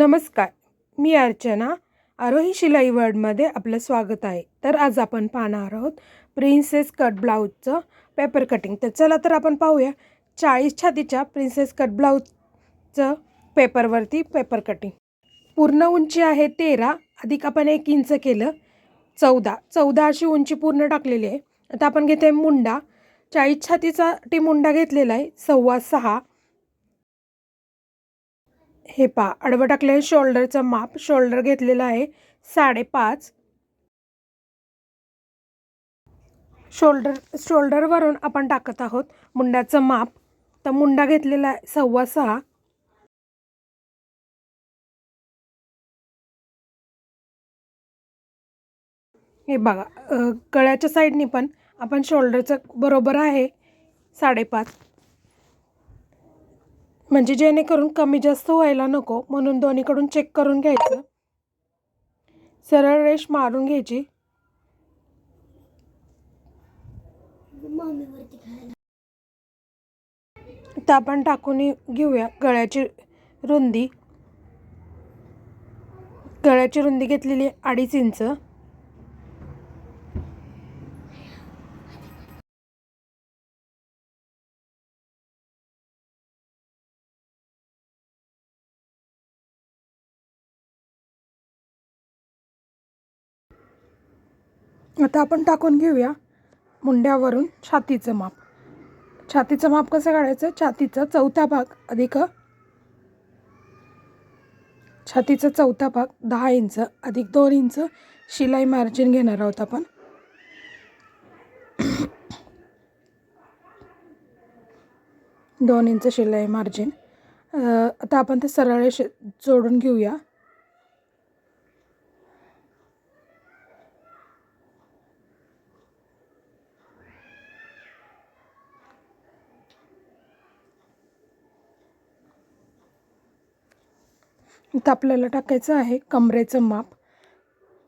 नमस्कार मी अर्चना. आरोही शिलाई वर्ल्डमध्ये आपलं स्वागत आहे. तर आज आपण पाहणार आहोत प्रिन्सेस कट ब्लाऊजचं पेपर कटिंग तर चला तर आपण पाहूया. चाळीस छातीच्या प्रिन्सेस कट ब्लाऊजचं पेपरवरती पेपर कटिंग पूर्ण उंची आहे तेरा अधिक आपण एक इंच केलं चौदा. चौदा अशी उंची पूर्ण टाकलेली आहे. आता आपण घेते मुंडा. चाळीस छातीचा टी मुंडा घेतलेला आहे सव्वा सहा. हे पा आडवं टाकलेलं शोल्डरचं माप शोल्डर घेतलेलं आहे साडेपाच. शोल्डर शोल्डरवरून आपण टाकत आहोत मुंड्याचं माप. तर मुंडा घेतलेला आहे सव्वा सहा. हे बघा गळ्याच्या साईडनी पण आपण शोल्डरचं बरोबर आहे साडेपाच. म्हणजे जेणेकरून कमी जास्त व्हायला नको म्हणून दोन्हीकडून चेक करून घ्यायचं. सरळ रेष मारून घ्यायची. तर आपण टाकून घेऊया गळ्याची रुंदी. गळ्याची रुंदी घेतलेली अडीच इंच. आता आपण टाकून घेऊया मुंड्यावरून छातीचं माप. छातीचं माप कसं काढायचं? छातीचा चौथा भाग अधिक छातीचा चौथा भाग दहा इंच अधिक दोन इंच शिलाई मार्जिन घेणार आहोत आपण. दोन इंच शिलाई मार्जिन आता आपण ते सरळ जोडून घेऊया. इथं आपल्याला टाकायचं आहे कमरेचं माप.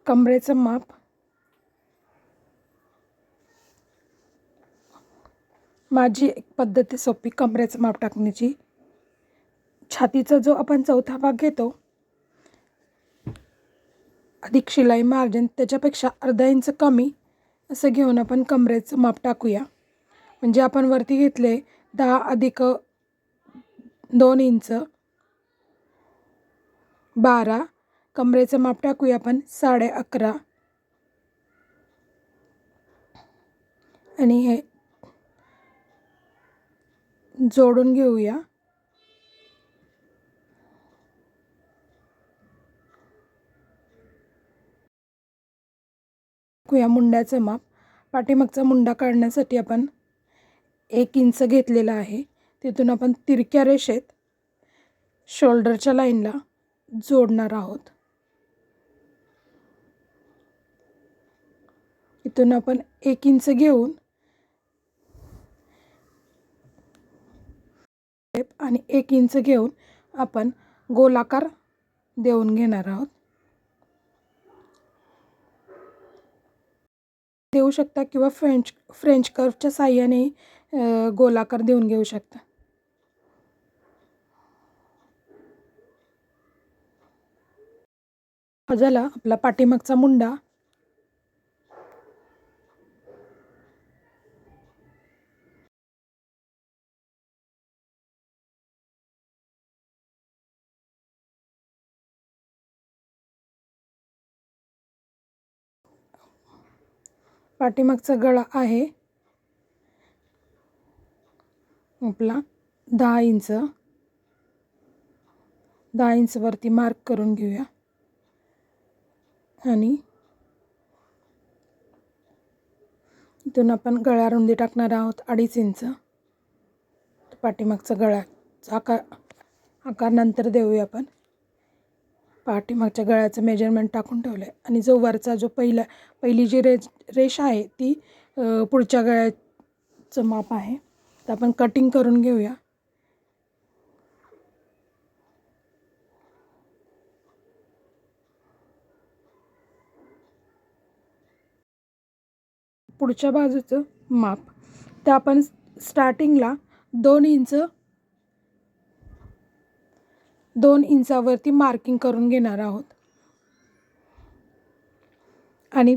कमरेचं माप. माझी एक पद्धत आहे सोपी कमरेचं माप टाकण्याची. छातीचा जो आपण चौथा भाग घेतो अधिक शिलाई मार्जिन त्याच्यापेक्षा अर्धा इंच कमी असं घेऊन आपण कमरेचं माप टाकूया. म्हणजे आपण वरती घेतले दहा अधिक दोन इंच बारा. कमरेचं माप टाकूया आपण. साडे अकरा. आणि हे जोडून घेऊया. या मुंड्याचं माप. पाठीमागचा मुंडा काढण्यासाठी आपण एक इंच घेतलेला आहे. तिथून आपण तिरक्या रेषेत शोल्डरच्या लाईनला जोडणार आहोत. इथून आपण एक इंच घेऊन आणि एक इंच घेऊन आपण गोलाकार देऊन घेणार आहोत. देऊ शकता किंवा फ्रेंच फ्रेंच कर्वच्या साह्याने गोलाकार देऊन घेऊ शकता. झाला आपला पाठीमागचा मुंडा. पाठीमागचा गळा आहे. आपला दहा इंच. दहा इंचवरती मार्क करून घेऊया. आणि इथून आपण गळ्या रुंदी टाकणार आहोत अडीच इंच. पाठीमागचा गळ्याचा आकार आकार नंतर देऊया आपण. पाठीमागच्या गळ्याचं मेजरमेंट टाकून ठेवलं आहे आणि जो वरचा जो पहिला पहिली जी रेज रेष आहे ती पुढच्या गळ्याचं माप आहे. तर आपण कटिंग करून घेऊया. पुढच्या बाजूचं माप. तर आपण स्टार्टिंगला दोन इंच दोन इंचावरती मार्किंग करून घेणार आहोत. आणि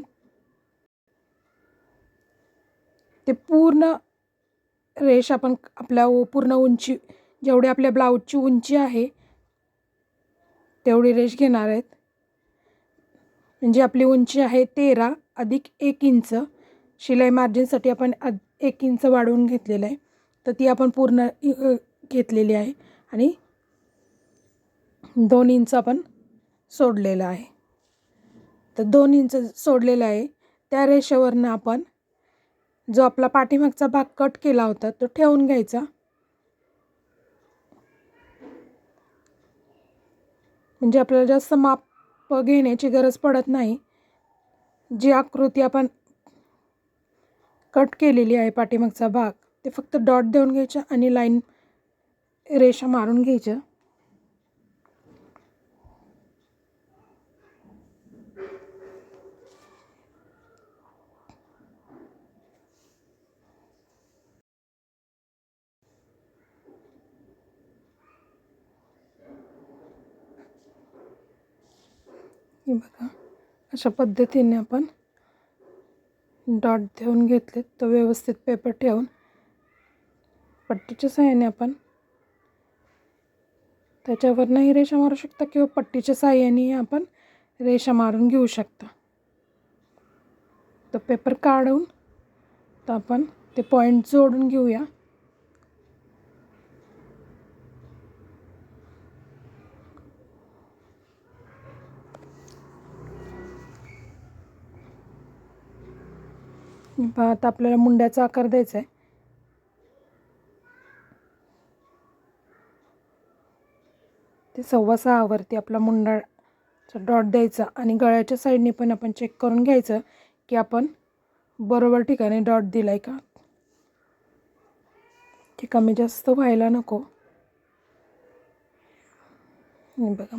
ते पूर्ण रेष आपण आपल्या पूर्ण उंची जेवढी आपल्या ब्लाऊजची उंची आहे तेवढी रेष घेणार आहेत. म्हणजे आपली उंची आहे तेरा अधिक एक इंच. शिलाई मार्जिनसाठी आपण अद एक इंच वाढवून घेतलेलं आहे. तर ती आपण पूर्ण घेतलेली आहे. आणि दोन इंच आपण सोडलेलं आहे. तर दोन इंच सोडलेलं आहे. त्या रेषेवरनं आपण जो आपला पाठीमागचा भाग कट केला होता तो ठेवून घ्यायचा. म्हणजे आपल्याला जास्त माप घेण्याची गरज पडत नाही. जी आकृती आपण कट केलेली आहे पाठीमागचा भाग. ते फक्त डॉट देऊन घ्यायचं आणि लाईन रेषा मारून घ्यायच्या हे बघा अशा पद्धतीने आपण डॉट देऊन घेतलेत तो व्यवस्थित पेपर ठेवून. पट्टीच्या सहाय्याने आपण त्याच्यावरनंही रेषा मारू शकता किंवा पट्टीच्या साह्यानेही आपण रेषा मारून घेऊ शकता. तो पेपर काढून तर आपण ते पॉईंट जोडून घेऊया. आता आपल्याला मुंड्याचा आकार द्यायचा आहे ते सव्वा सहावरती आपला मुंडाचा डॉट द्यायचा आणि गळ्याच्या साईडने पण आपण चेक करून घ्यायचं की आपण बरोबर ठिकाणी डॉट दिला आहे का. की कमी जास्त व्हायला नको. बघा.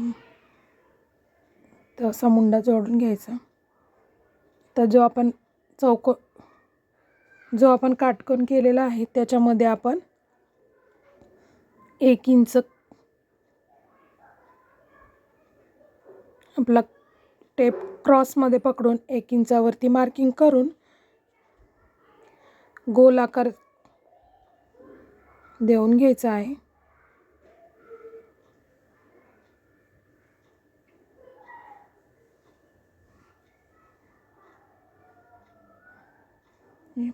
तर असा मुंडा जोडून घ्यायचा. तर जो आपण चौको जो आपण काटकन केलेला आहे त्याच्यामध्ये आपण एक इंच आपला टेप क्रॉसमध्ये पकडून एक इंचावरती मार्किंग करून गोल आकार देऊन घ्यायचा आहे.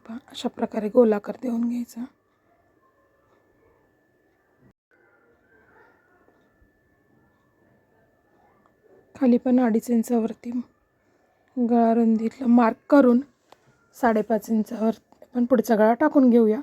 पहा अशा प्रकारे गोलाकार देऊन घ्यायचा. खाली पण अडीच इंचावरती गळा रुंदीतला मार्क करून साडेपाच इंचावर आपण पुढचा गळा टाकून घेऊया.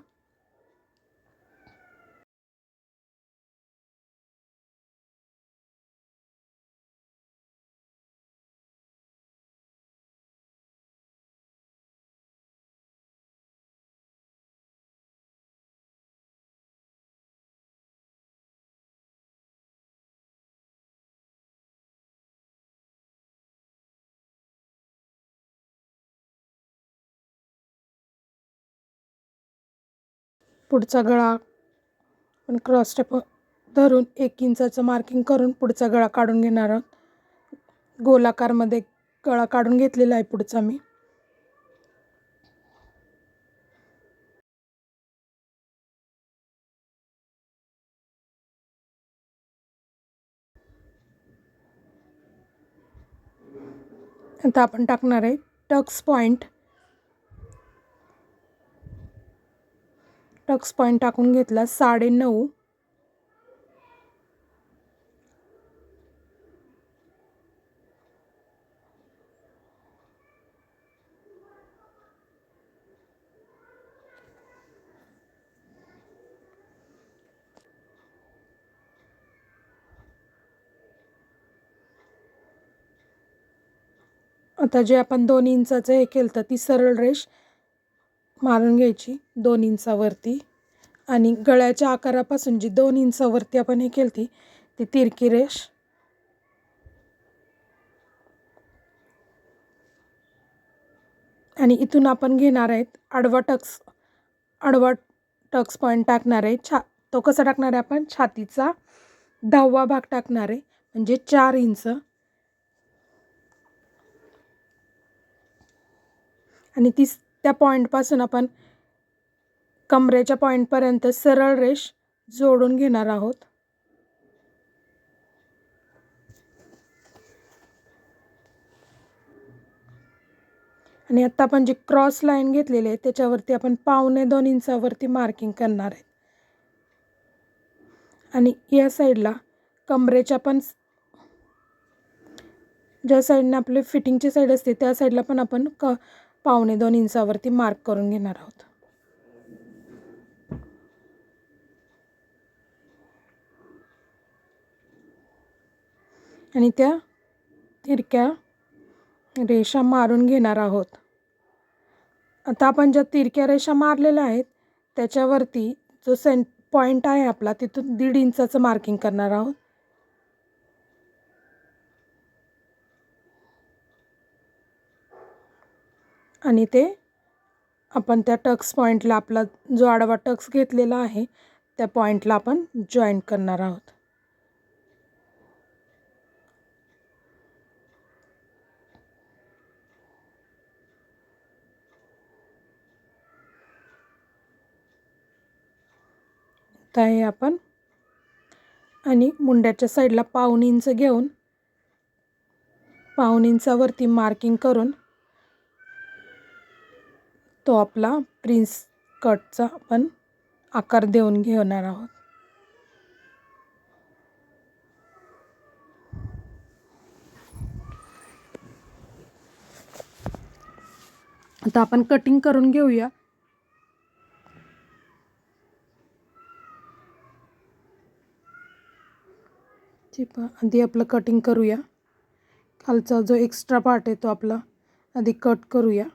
पुढचा गळा. पण क्रॉस स्टेप धरून एक इंचाचं मार्किंग करून पुढचा गळा काढून घेणार आहोत. गोलाकारमध्ये गळा काढून घेतलेला आहे पुढचा मी. आता आपण टाकणार आहे टक्स पॉईंट टक्स पॉईंट टाकून घेतला साडे नऊ. आता जे आपण दोन इंचाचं हे केलं तर ती सरळ रेष मारून घ्यायची दोन इंचावरती. आणि गळ्याच्या आकारापासून जी दोन इंचावरती आपण हे केली ती ती तिरकी रेष. आणि इथून आपण घेणार आहेत आडवा टक्स आडवा टक्स पॉईंट टाकणार आहे. छा तो कसा टाकणार आहे आपण? छातीचा दहावा भाग टाकणार आहे म्हणजे चार इंच. आणि ती त्या पॉईंटपासून आपण कमरेच्या पॉईंटपर्यंत सरळ रेष जोडून घेणार आहोत. आणि आता आपण जे क्रॉस लाईन घेतलेली आहे त्याच्यावरती आपण पावणे दोन इंचावरती मार्किंग करणार आहे. आणि या साईडला कमरेच्या पण ज्या साईडने आपली फिटिंगची साईड असते त्या साईडला पण आपण क पावणे दोन इंचावरती मार्क करून घेणार आहोत. आणि त्या तिरक्या रेषा मारून घेणार आहोत. आता आपण ज्या तिरक्या रेषा मारलेल्या आहेत त्याच्यावरती जो सेंट पॉईंट आहे आपला तिथून दीड इंचाचं मार्किंग करणार आहोत. आणि ते आपण त्या टक्स पॉईंटला आपला जो आडवा टक्स घेतलेला आहे त्या पॉईंटला आपण जॉईंट करणार आहोत. आता हे आपण आणि मुंड्याच्या साईडला पाऊन इंच घेऊन पाऊन इंचावरती मार्किंग करून तो आपला प्रिन्स कटचा आपण आकार देऊन घेणार आहोत. आता आपण कटिंग करून घेऊया. आधी आपलं कटिंग करूया. खालचा जो एक्स्ट्रा पार्ट आहे तो आपला आधी कट करूया.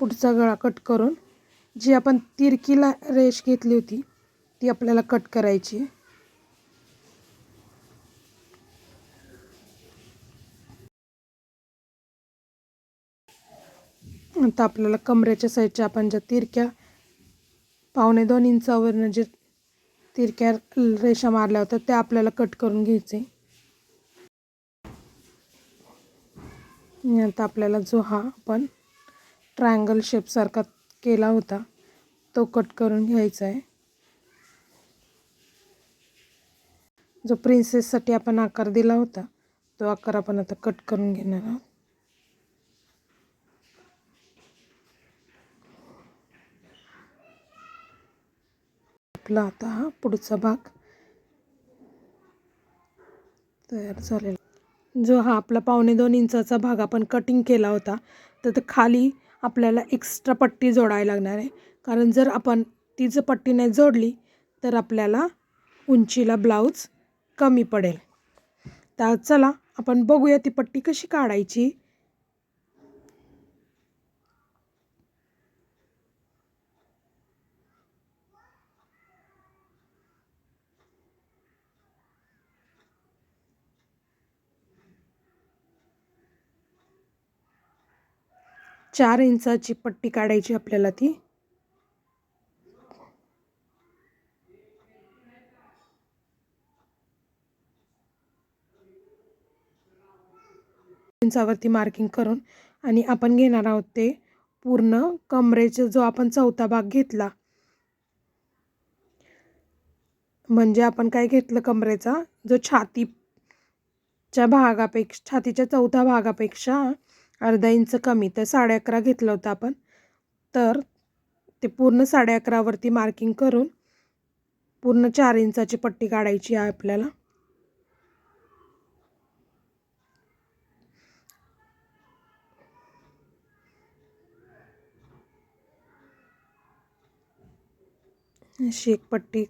पुढचा गळा कट करून जी आपण तिरकीला रेष घेतली होती ती आपल्याला कट करायची आहे. आता आपल्याला कमरेच्या साईडच्या आपण ज्या तिरक्या पावणे दोन इंचावरनं जे तिरक्या रेषा मारल्या होत्या त्या आपल्याला कट करून घ्यायचे. आता आपल्याला जो हा आपण ट्रायंगल शेपसारखा केला होता. तो कट करून घ्यायचा आहे. जो प्रिन्सेससाठी आपण आकार दिला होता तो आकार आपण आता कट करून घेणार आहोत. आपला आता हा पुढचा भाग तयार झालेला जो हा आपला पावणे दोन इंचाचा भाग आपण कटिंग केला होता तर खाली आपल्याला एक्स्ट्रा पट्टी जोडायला लागणार आहे. कारण जर आपण ती जर पट्टी नाही जोडली तर आपल्याला उंचीला ब्लाऊज कमी पडेल. तर चला आपण बघूया ती पट्टी कशी काढायची. चार इंचाची पट्टी काढायची आपल्याला ती. इंचावरती मार्किंग करून आणि आपण घेणार आहोत ते पूर्ण कमरेचा जो आपण चौथा भाग घेतला. म्हणजे आपण काय घेतलं कमरेचा? जो छातीच्या भागापेक्षा छातीच्या चौथ्या भागापेक्षा अर्धा इंच कमी. तर साडे अकरा घेतलं होतं आपण. तर ते पूर्ण साडे अकरावरती मार्किंग करून पूर्ण चार इंचाची पट्टी काढायची आहे आपल्याला. अशी एक पट्टी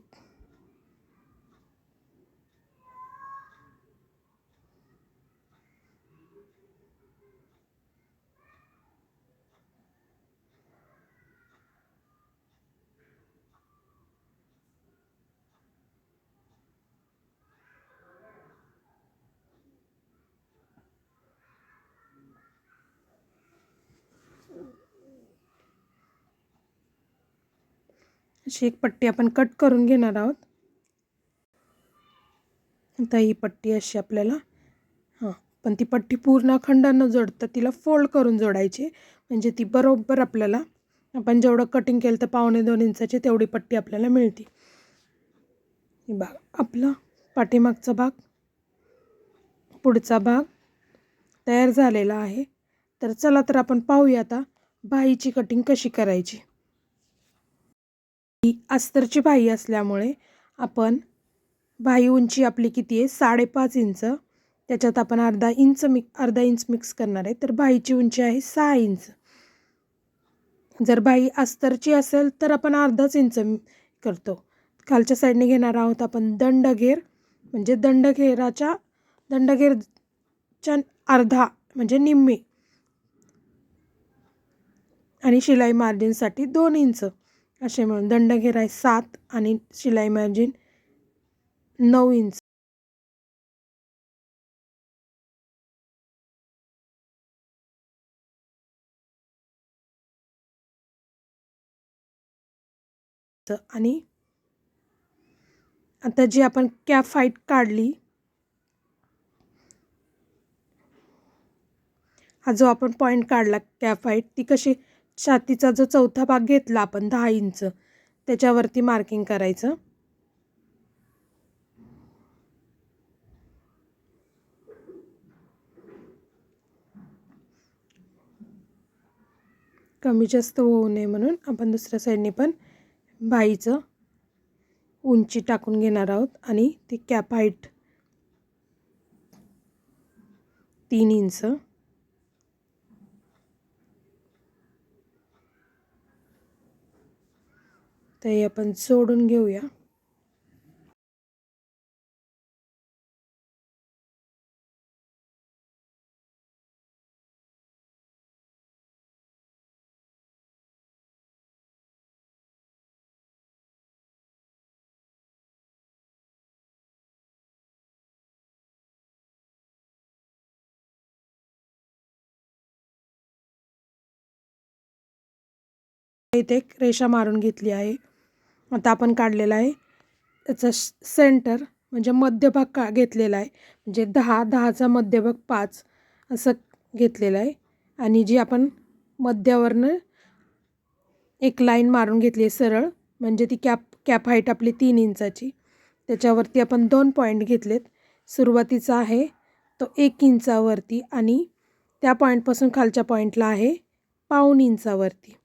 अशी एक पट्टी आपण कट करून घेणार आहोत. आता ही पट्टी अशी आपल्याला हां पण ती पट्टी पूर्ण अखंड जोडता तिला फोल्ड करून जोडायची. म्हणजे ती बरोबर आपल्याला आपण जेवढं कटिंग केलं तर पावणे दोन इंचाची तेवढी पट्टी आपल्याला मिळते. ही भाग आपला पाठीमागचा भाग पुढचा भाग तयार झालेला आहे. तर चला तर आपण पाहूया आता बाईची कटिंग कशी करायची. ही अस्तरची बाही असल्यामुळे आपण बाही उंची आपली किती आहे? साडेपाच इंच. त्याच्यात आपण अर्धा इंच मिक अर्धा इंच मिक्स करणार आहे. तर बाहीची उंची आहे सहा इंच. जर बाही अस्तरची असेल तर आपण अर्धाच इंच करतो. खालच्या साईडने घेणार आहोत आपण दंडघेर. म्हणजे दंडघेराच्या दंडघेरच्या अर्धा म्हणजे निम्मी. आणि शिलाई मार्जिनसाठी दोन इंच. असे मिळून दंड घेराय सात आणि शिलाई मार्जिन नऊ इंच. आणि आता जी आपण कॅप फाईट काढली हा जो आपण पॉईंट काढला कॅप फाईट ती कशी छातीचा जो चौथा भाग घेतला आपण दहा इंच त्याच्यावरती मार्किंग करायचं. कमी जास्त होऊ नये म्हणून आपण दुसऱ्या साईडने पण बाईचं उंची टाकून घेणार आहोत आणि ती कॅप हाईट तीन इंच. ते आपण सोडून घेऊया. इथे एक रेषा मारून घेतली आहे. आता आपण काढलेला आहे. त्याचा सेंटर म्हणजे मध्यभाग का घेतलेला आहे. म्हणजे दहा दहाचा मध्यभाग पाच असं घेतलेलं आहे. आणि जी आपण मध्यावरनं एक लाईन मारून घेतली आहे सरळ म्हणजे ती कॅप कॅप हाईट आपली तीन इंचाची. त्याच्यावरती आपण दोन पॉईंट घेतलेत. सुरुवातीचा आहे तो एक इंचावरती आणि त्या पॉईंटपासून खालच्या पॉईंटला आहे पाऊन इंचावरती.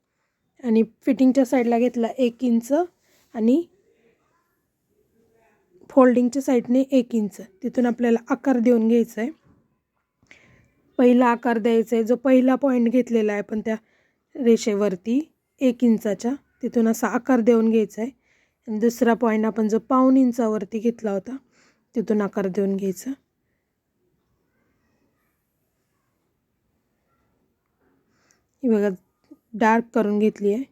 आणि फिटिंगच्या साईडला घेतला एक इंच आणि फोल्डिंगच्या साईडने एक इंच. तिथून आपल्याला आकार देऊन घ्यायचा आहे. पहिला आकार द्यायचा आहे. जो पहिला पॉईंट घेतलेला आहे पण त्या रेषेवरती एक इंचाच्या तिथून असा आकार देऊन घ्यायचा आहे. आणि दुसरा पॉईंट आपण जो पाऊन इंचावरती घेतला होता तिथून आकार देऊन घ्यायचा. बघा डार्क करून घेतली आहे.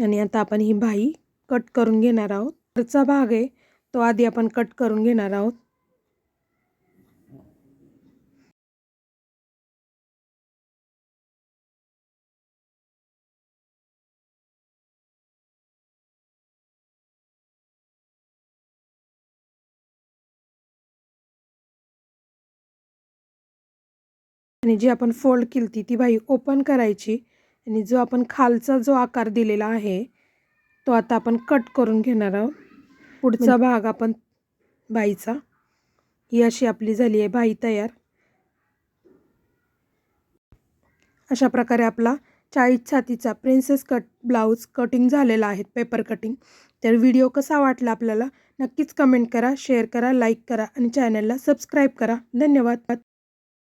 आणि आता आपण ही भाई कट करून घेणार आहोत. वरचा भाग आहे तो आधी आपण कट करून घेणार आहोत. आणि जी आपण फोल्ड केली ती ती ओपन करायची. आणि जो आपण खालचा जो आकार दिलेला आहे तो आता आपण कट करून घेणार आहोत. पुढचा भाग आपण बाईचा. ही अशी आपली झाली आहे बाई तयार. अशा प्रकारे आपला चाळीस छातीचा प्रिन्सेस कट ब्लाऊज कटिंग झालेला आहे पेपर कटिंग तर व्हिडिओ कसा वाटला आपल्याला? नक्कीच कमेंट करा शेअर करा लाईक करा आणि चॅनलला सबस्क्राईब करा. धन्यवाद.